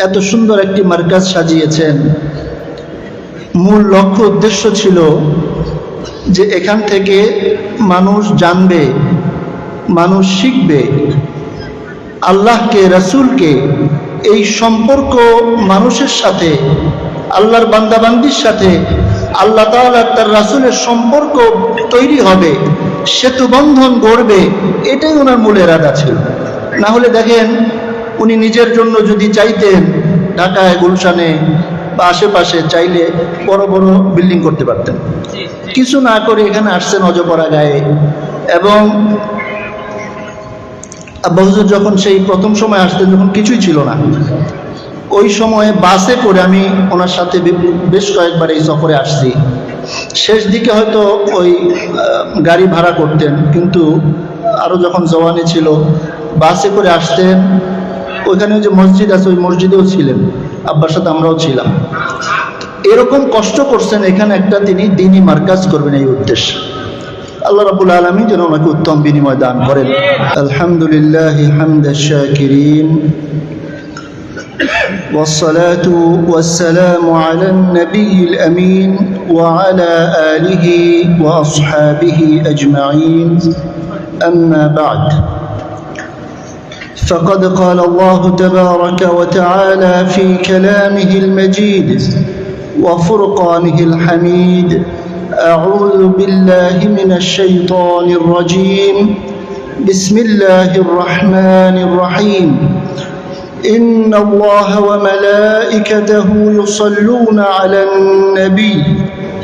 এত সুন্দর একটি মার্কাজ সাজিয়েছেন। মূল লক্ষ্য উদ্দেশ্য ছিল যে এখান থেকে মানুষ জানবে, মানুষ শিখবে, আল্লাহকে, রসুলকে, এই সম্পর্ক মানুষের সাথে, আল্লাহর বান্দাবান্দির সাথে, আল্লাহ তাআলা তার রাসুলের সম্পর্ক তৈরি হবে, সেতু বন্ধন গড়বে, এটাই ওনার মূল এরাদা ছিল। না হলে দেখেন উনি নিজের জন্য যদি চাইতেন ঢাকায় গুলশানে বা আশেপাশে চাইলে বড় বড় বিল্ডিং করতে পারতেন। কিছু না করে এখানে আসছেন অজপরা গায়ে এবং আব্বা হুজুর যখন সেই প্রথম সময় আসতেন যখন কিছুই ছিল না। ওই সময়ে বাসে করে আমি ওনার সাথে বেশ কয়েকবার এই সফরে আসছি। শেষ দিকে হয়তো ওই গাড়ি ভাড়া করতেন কিন্তু আরও যখন জওয়ানি ছিল বাসে করে আসতেন ওইখানে যে মসজিদ আছে ওই মসজিদেও ছিলেন আব্বার সাথে আমরাও ছিলাম এরকম কষ্ট করছেন এখানে একটা তিনি দিনই মার্কাজ করবেন এই উদ্দেশ্যে আল্লাহ রাবুল আলমী যেন ওনাকে উত্তম বিনিময় দান করেন আলহামদুলিল্লাহ হামদ শাকিরিন والصلاة والسلام على النبي الأمين وعلى آله وأصحابه أجمعين أما بعد فقد قال الله تبارك وتعالى في كلامه المجيد وفرقانه الحميد أعوذ بالله من الشيطان الرجيم بسم الله الرحمن الرحيم. إن الله وملائكته يصلون على النبي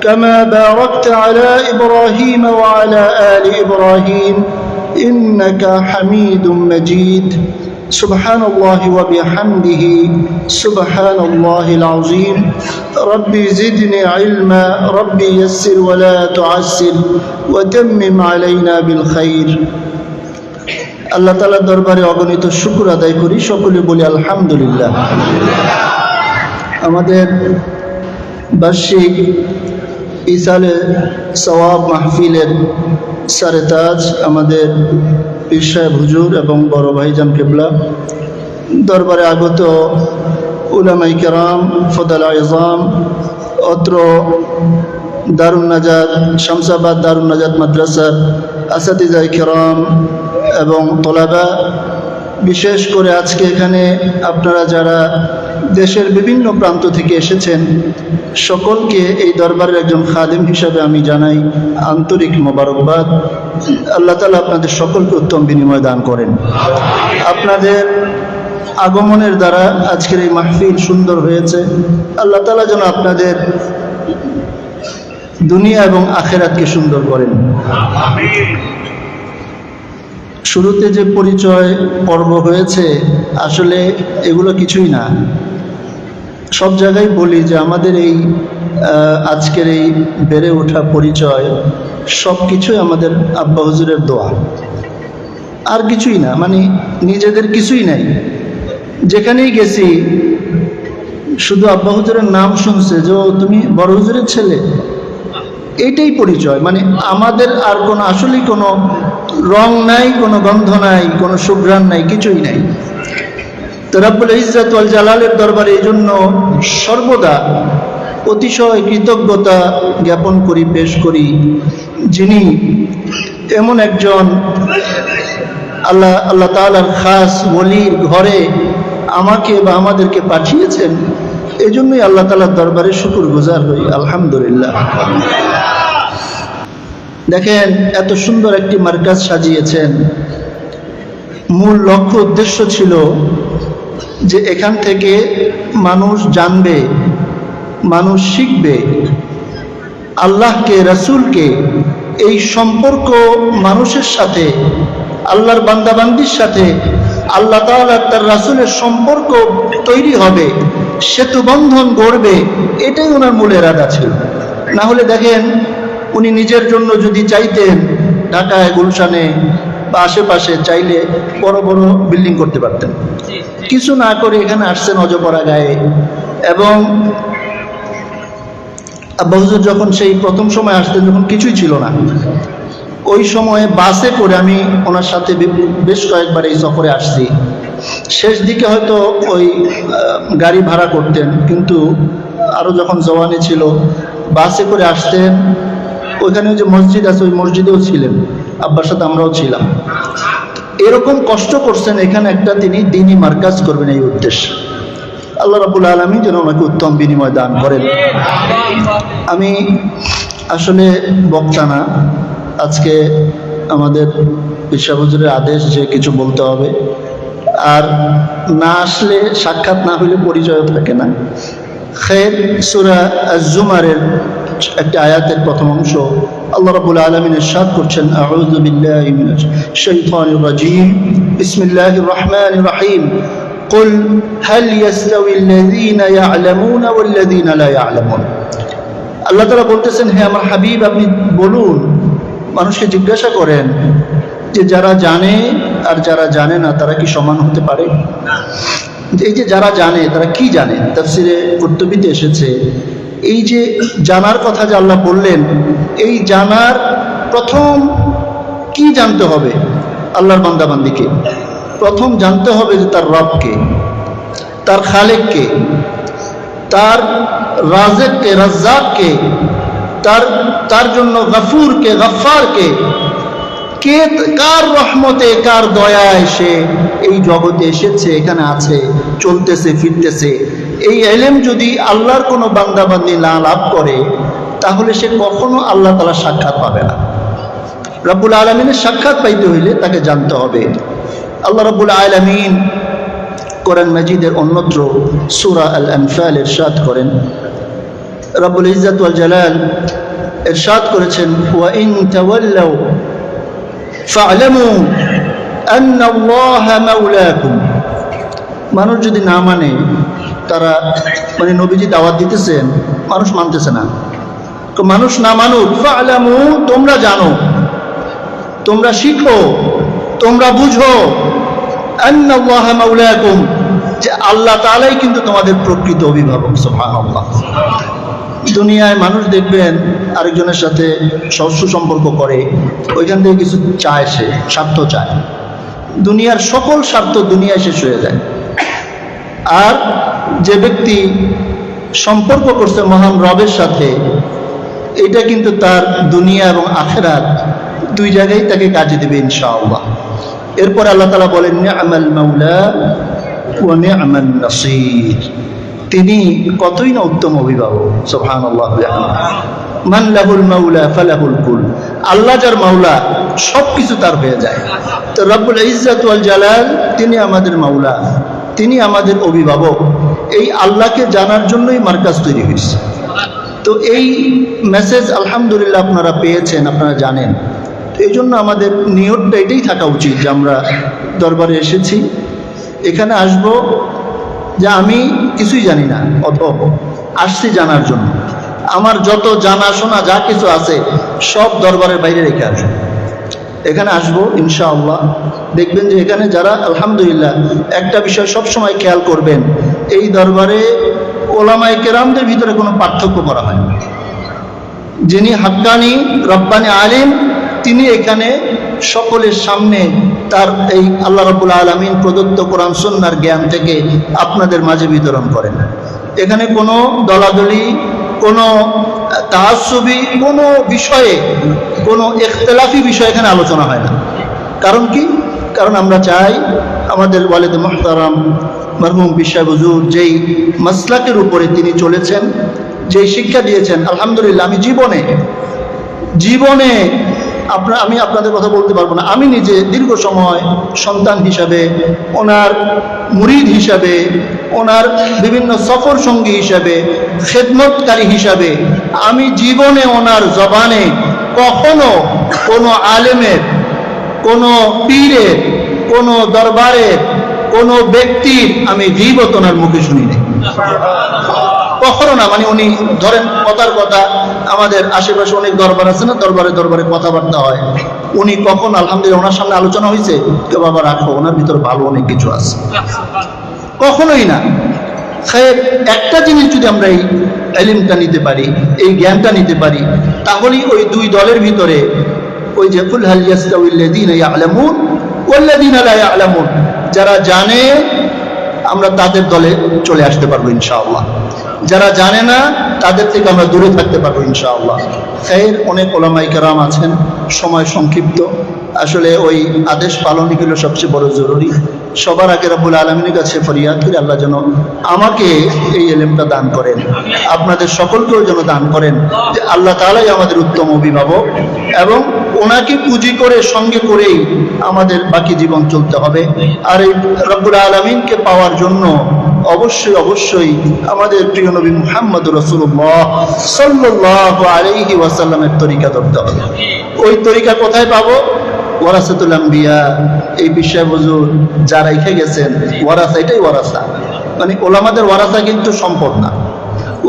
كما باركت على إبراهيم وعلى آل إبراهيم إنك حميد مجيد سبحان الله وبحمده سبحان الله العظيم ربي زدني علما ربي يسر ولا تعسر وتمم علينا بالخير আল্লাহ তালার দরবারে অগণিত শুকুর আদায় করি সকলে বলি আলহামদুলিল্লাহ আমাদের বার্ষিক ইসালে সওয়াব মাহফিলের সারে তাজ আমাদের পীর সাহেব হুজুর এবং বড় ভাইজান কেবলা। দরবারে আগত উলামাই কেরাম, ফদাল আজম, অত্র দারুণ নাজাদ শামসাবাদ দারুণ নাজাদ মাদ্রাসার আসাদিজাই কেরাম এবং তোলাবা। বিশেষ করে আজকে এখানে আপনারা যারা দেশের বিভিন্ন প্রান্ত থেকে এসেছেন। সকলকে এই দরবারের একজন খাদেম হিসাবে আমি জানাই আন্তরিক মোবারকবাদ। আল্লাহ তালা আপনাদের সকলকে উত্তম বিনিময় দান করেন। আপনাদের আগমনের দ্বারা আজকের এই মাহফিল সুন্দর হয়েছে। আল্লাহ তালা যেন আপনাদের দুনিয়া এবং আখেরাতকে সুন্দর করেন। শুরুতে যে পরিচয় পর্ব হয়েছে, আসলে এগুলো কিছুই না। সব জায়গায় বলি যে আমাদের এই আজকের এই বেড়ে ওঠা পরিচয় সব কিছুই আমাদের আব্বা হুজুরের দোয়া। আর কিছুই না মানে নিজেদের কিছুই নাই। যেখানেই গেছি, শুধু আব্বা হুজুরের নাম শুনছে যে তুমি বড় হুজুরের ছেলে? এইটাই পরিচয়। মানে আমাদের আর কোনো, আসলেই কোনো রং নাই, কোনো গন্ধ নাই, কোনো সুঘ্রাণ নাই, কিছুই নাই। তো রাব্বুল জালালের দরবারে এই জন্য সর্বদা অতিশয় কৃতজ্ঞতা জ্ঞাপন করি, পেশ করি। যিনি এমন একজন আল্লাহ আল্লাহ তাআলার খাস ওলির ঘরে আমাকে বা আমাদেরকে পাঠিয়েছেন, এই জন্যই আল্লাহ তাআলার দরবারে শুকুর গুজার হই, আলহামদুলিল্লাহ। দেখেন, এত সুন্দর একটি মার্কাজ সাজিয়েছেন। মূল লক্ষ্য, উদ্দেশ্য ছিল যে এখান থেকে মানুষ জানবে, মানুষ শিখবে, আল্লাহকে, রসুলকে, এই সম্পর্ক মানুষের সাথে, আল্লাহর বান্দাবান্দির সাথে, আল্লাহ তাআলা তার রাসুলের সম্পর্ক তৈরি হবে, সেতু বন্ধন গড়বে, এটাই ওনার মূল এরাদা ছিল। না হলে দেখেন, উনি নিজের জন্য যদি চাইতেন, ঢাকায়, গুলশানে বা আশেপাশে চাইলে বড় বড় বিল্ডিং করতে পারতেন। কিছু না করে এখানে আসছেন অজপরা গায়ে। এবং আব্বা হুজুর যখন সেই প্রথম সময় আসতেন যখন কিছুই ছিল না। ওই সময়ে বাসে করে আমি ওনার সাথে বেশ কয়েকবার এই সফরে আসছি। শেষ দিকে হয়তো ওই গাড়ি ভাড়া করতেন কিন্তু আরও যখন জওয়ানি ছিল বাসে করে আসতেন ওইখানে যে মসজিদ আছে ওই মসজিদেও ছিলেন। আব্বার সাথে আমরাও ছিলাম। এরকম কষ্ট করছেন এখানে একটা তিনি দিনই মার্কাজ করবেন এই উদ্দেশ্যে। আল্লাহ রাবুল আলমী যেন ওনাকে উত্তম বিনিময় দান করেন। আমি আসলে বক্তা না, আজকে আমাদের বিশ্বাবুজুরের আদেশ যে কিছু বলতে হবে। আর না আসলে সাক্ষাৎ না হলে পরিচয় থাকে না। খের সুরা জুমারের একটা আয়াতের প্রথম অংশ আল্লাহ রাবুল আলমিন ইরশাদ করছেন আউযু বিল্লাহি মিনাশ শাইতানির রাজীম বিসমিল্লাহির রহমানির রহিম قل هل يستوي الذين يعلمون والذين لا يعلمون আল্লাহ তালা বলতেছেন হে আমার হাবিব আপনি বলুন মানুষকে জিজ্ঞাসা করেন যে যারা জানে আর যারা জানে না তারা কি সমান হতে পারে এই যে যারা জানে তারা কি জানে তাফসিরে কর্তব্যতে এসেছে এই যে জানার কথা যে আল্লাহ বললেন, এই জানার প্রথম কি জানতে হবে আল্লাহর বান্দাবান্দিকে? প্রথম জানতে হবে যে তার রবকে, তার খালেককে, তার রাজেককে, রাজ্জাককে, তার তার জন্য গফুরকে গফারকে কে, কার রহমতে, কার দয়ায় সে এই জগতে এসেছে, এখানে আছে, চলতেছে, ফিরতেছে। এই এলেম যদি আল্লাহর কোনো বান্দাবান্দি না লাভ করে, তাহলে সে কখনো আল্লাহ তালা সাক্ষাৎ পাবে না। রব্বুল আলমিনের সাক্ষাৎ পাইতে হইলে তাকে জানতে হবে। আল্লাহ রব্বুল আলমিন কোরআন মাজিদের অন্যত্র সুরা আল আনফাল এরশাদ করেন। রব্বুল ইজ্জাত ওয়াল জালাল এরশাদ করেছেন, ওয়া ইন তাওয়াল্লাউ ফা'লামু আন্না আল্লাহা মাওলাকুম। মানুষ যদি না মানে তারা মানে নবীজি দাওয়াত দিতেছেন, মানুষ মানতেছে না। তো মানুষ না মানুক, ফা'লামু, তোমরা জানো, তোমরা শিখো, তোমরা বুঝো যে আল্লাহ তাআলাই কিন্তু তোমাদের প্রকৃত অভিভাবক, সুবহানাল্লাহ। দুনিয়ায় মানুষ দেখবেন, আরেকজনের সাথে সস্য সম্পর্ক করে, ওইখান থেকে কিছু চায় সে, স্বার্থ চায়। দুনিয়ার সকল স্বার্থ দুনিয়ায় শেষ হয়ে যায়। আর যে ব্যক্তি সম্পর্ক করছে মহান রবের সাথে, এটা কিন্তু তার দুনিয়া এবং আখেরাত দুই জায়গায় তাকে কাজে দেবে ইনশাআল্লাহ। এরপর আল্লাহ তালা বলেন নি'মাল মাওলা ওয়া নি'মান নাসির। তিনি কতই না উত্তম অভিভাবক সোহান আল্লাহ মান লাহুল মাউলা ফালাহুল কুল। আল্লাহ যার মাওলা সব কিছু তার হয়ে যায়। তো রব্বুল ওয়াল জালাল, তিনি আমাদের মাওলা, তিনি আমাদের অভিভাবক। এই আল্লাহকে জানার জন্যই মার্কাজ তৈরি হয়েছে। তো এই মেসেজ আলহামদুলিল্লাহ আপনারা পেয়েছেন, আপনারা জানেন। তো এই জন্য আমাদের নিয়তটা এটাই থাকা উচিত যে আমরা দরবারে এসেছি। এখানে আসব যে আমি কিছুই জানি না অথব আসছি জানার জন্য। আমার যত জানাশোনা যা কিছু আছে, সব দরবারের বাইরে রেখে আসব। এখানে আসব, ইনশাআল্লাহ। দেখবেন যে এখানে যারা, আলহামদুলিল্লাহ, একটা বিষয় সব সময় খেয়াল করবেন, এই দরবারে ওলামাই কেরামদের ভিতরে কোনো পার্থক্য করা হয় যিনি হাক্কানি, রব্বানি আলিম, তিনি এখানে সকলের সামনে তার এই আল্লাহ রবুল আলমিন প্রদত্ত কোরআন সন্ন্যার জ্ঞান থেকে আপনাদের মাঝে বিতরণ করেন। এখানে কোনো দলাদলি, কোনো তাহাসবি, কোনো বিষয়ে কোনো ইখতলাফি বিষয় এখানে আলোচনা হয় না। কারণ কি? কারণ আমরা চাই আমাদের ওয়ালেদ মোহতারাম, মরহুম বিশ্বাস হুজুর যেই মাসলাকের উপরে তিনি চলেছেন, যেই শিক্ষা দিয়েছেন, আলহামদুলিল্লাহ আমি জীবনে জীবনে আপনার আমি আপনাদের কথা বলতে পারব না। আমি নিজে দীর্ঘ সময় সন্তান হিসাবে, ওনার মুরিদ হিসাবে, ওনার বিভিন্ন সফর সঙ্গী হিসাবে, খেদমতকারী হিসাবে, আমি জীবনে ওনার জবানে কখনো কোনো আলেমের, কোনো পীরের, কোনো দরবারের, কোনো ব্যক্তির আমি জীবত ওনার মুখে শুনি নাই। কখনো না মানে উনি ধরেন কথার কথা, আমাদের আশেপাশে অনেক দরবার আছে না, দরবারে দরবারে কথাবার্তা হয়। উনি কখন, আলহামদুলিল্লাহ, ওনার সামনে আলোচনা হয়েছে কেউ বাবা, রাখো, ওনার ভিতর ভালো অনেক কিছু আছে। কখনোই না। সাহেব, একটা জিনিস যদি আমরা এই এলিমটা নিতে পারি, এই জ্ঞানটা নিতে পারি, তাহলেই ওই দুই দলের ভিতরে ওই যে কুল হাল ইয়াস্তাউল্লাযীনা ইয়ালামুন ওয়াল্লাযীনা লা ইয়ালামুন, যারা জানে, আমরা তাদের দলে চলে আসতে পারব ইনশাআল্লাহ। যারা জানে না, তাদের থেকে আমরা দূরে থাকতে পারব ইনশাআল্লাহ। এর অনেক ওলামাই আছেন, সময় সংক্ষিপ্ত। আসলে ওই আদেশ পালনই হলো সবচেয়ে বড় জরুরি। সবার আগে রাবুল আলমিনের কাছে ফরিয়াদ করি আল্লাহ যেন আমাকে এই এলেমটা দান করেন। আপনাদের সকলকেও যেন দান করেন যে আল্লাহ তালাই আমাদের উত্তম অভিভাবক এবং ওনাকে পুঁজি করে, সঙ্গে করেই আমাদের বাকি জীবন চলতে হবে। আর এই রব্বুল আলমিনকে পাওয়ার জন্য অবশ্যই অবশ্যই আমাদের প্রিয় নবী মুহাম্মদ রসুল্লাহ সাল্লাহ আলাইহি ওয়াসাল্লামের তরিকা ধরতে হবে। ওই তরিকা কোথায় পাবো? ওয়ারাসাতুল আম্বিয়া, এই বিষয় বুঝুর যারা রেখে গেছেন, ওয়ারাসা, এটাই ওয়ারাসা। মানে ওলামাদের ওয়ারাসা কিন্তু সম্পদ না।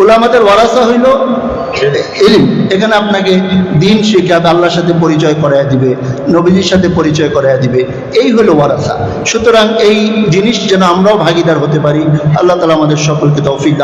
ওলামাদের ওয়ারাসা হইল এখানে আপনাকে দিন শিখাবে আল্লাহর সাথে পরিচয় করায় দিবে, নবীজির সাথে পরিচয় করায় দিবে, এই হলো ওয়ারাসা। সুতরাং এই জিনিস যেন আমরাও ভাগিদার হতে পারি। আল্লাহ তালা আমাদের সকলকে তৌফিক